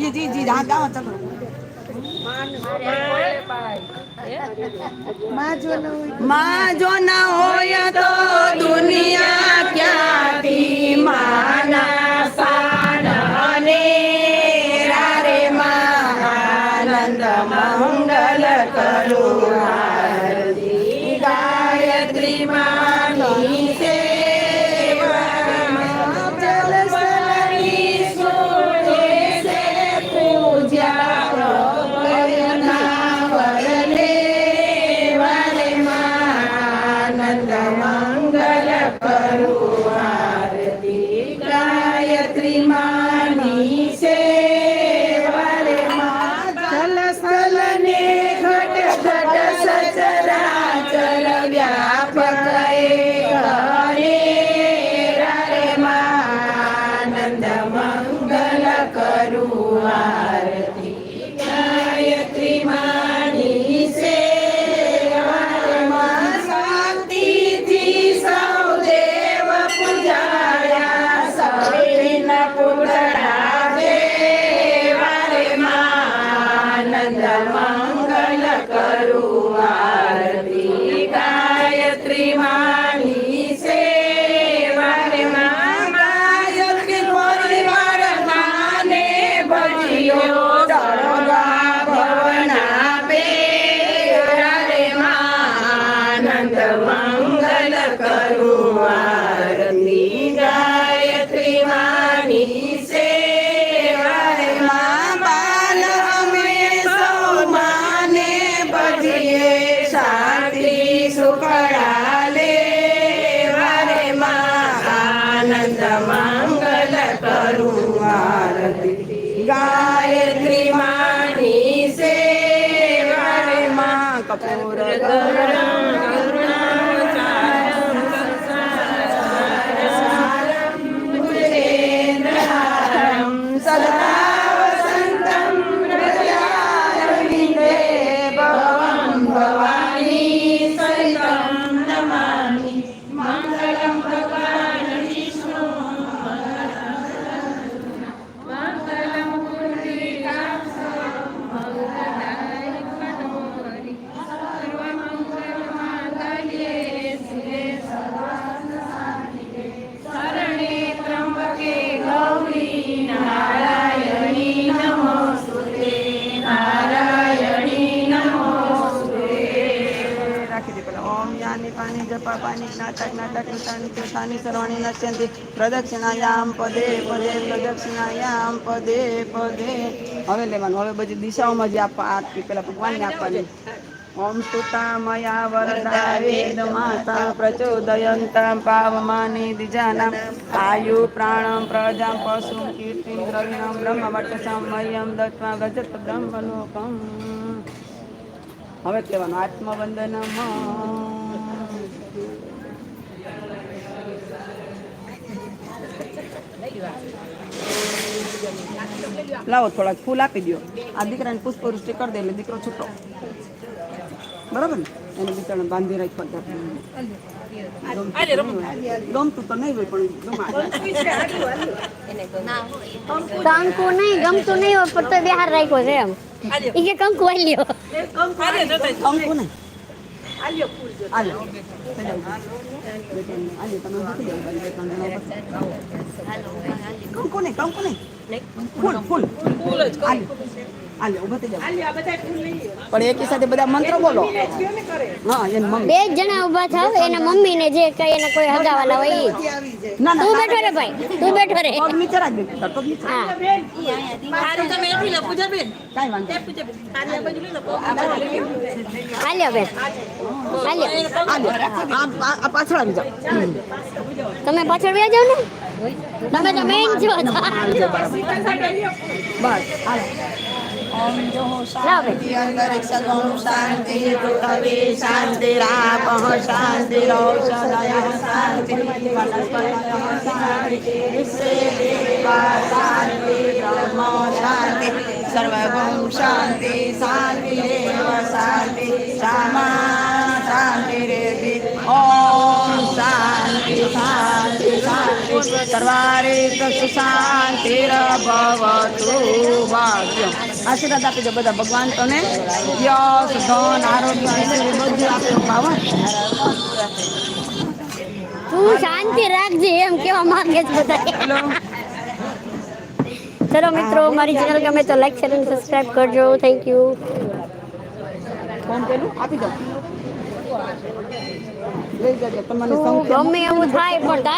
ઈ હા ગાઓ ચલો. માં જો ના હોય તો દુનિયા ક્યાંથી માના સાન રારે માં આનંદ મંગલ કરું ગાયત્રી માની ગાયત્રી મંગલ કરું આરતી ગાયત્રી માની માને ભજ્યો સર્વા ભવના પેરારે આનંદ મંગલ કરું આનંદ મંગલ કરું આરતી ગાયત્રી માણી સેવારે માં કપૂર ગરુડા નાટક નાટક નિતાની તીર્થાની સર્વાણી નશ્યંતિ પ્રદક્ષિણાયામ પદે પદે પ્રદક્ષિણાયામ પદે પદે હવે લેવાનું, હવે બધી દિશાઓમાં જે આપવા આપી પેલા ભગવાનને આપવાની. ઓમ સુતા મયા વરદા વેદ માતા પ્રચોદયંતા પાવમાની દિજાના આયુ પ્રાણમ પ્રજામ પશુ કીર્તિમ દ્રવ્યમ બ્રહ્મ વટ સમયમ દત્વા ગજત બ્રહ્મલોકમ. હવે કહેવાનું આત્મવંદનમ. લાવો થોડાક ફૂલ આપી દો આ દીકરાને પુષ્પવૃષ્ટિ કરી દે એટલે દીકરો છૂટો. બરાબર ને? એને બિચારાને બાંધી રાખવા ગમતું તો નહીં હોય પણ કંકુ નહીં ગમતું નહીં હોય પણ તો બિહાર રાખ્યો છે એમ. કંકુ કંકુ નહીં. આલ્યો આલ્યો તમે મૂકી દો બે ત્રણ જણા બસ. કંકુ નહીં કંકુ નહીં ફૂલ ફૂલ આલ્યો પણ એકી સાથે બધા મંત્ર બોલો. હા એને મમ્મી. બે જણા ઊભા થાવ એના મમ્મી ને જે કઈ એના કોઈ હગાવાલા હોય ઈ. ના તું બેઠો રે ભાઈ તું બેઠો રે. પગ નીચે રાખ બેઠો પગ નીચે હા. કાંઈ વાંધો નહીં. આલ્યો બેન. આલ્યો આલ્યો. આ આ- આ પાછળ આવી જાવ તમે પાછળ વ્યા જાવ ને? તમે તો મેઇન છો. બસ. હાલો લાવ બેન અંતરિક્ષગમ શાંતિ પૃથ્વી શાંતિ રાપઃ શાંતિ રોષનય શાંતિ વનસ્પતયઃ શાંતિ વિશ્વે દેવા શાંતિ બ્રહ્મ શાંતિ સર્વગમ શાંતિ શાંતિ શાંતિ સર્વારે સુશાંતિર ભવતુ ભાગ્યમ આશીર્વાદ આપી દો બધા ભગવાન તને યશ ધન આરોગ્ય બધું આપ્યું બાવા. તું શાંતિ રાખજે એમ કેવા માંગે છે બધા. ચલો મિત્રો મારી ચેનલ ગમે તો લાઈક શેર અને સબસ્ક્રાઇબ કરજો. થેન્ક યુ ફોન પેલું આપી દો. લઈ જજો તમને ગમે એવું થાય પણ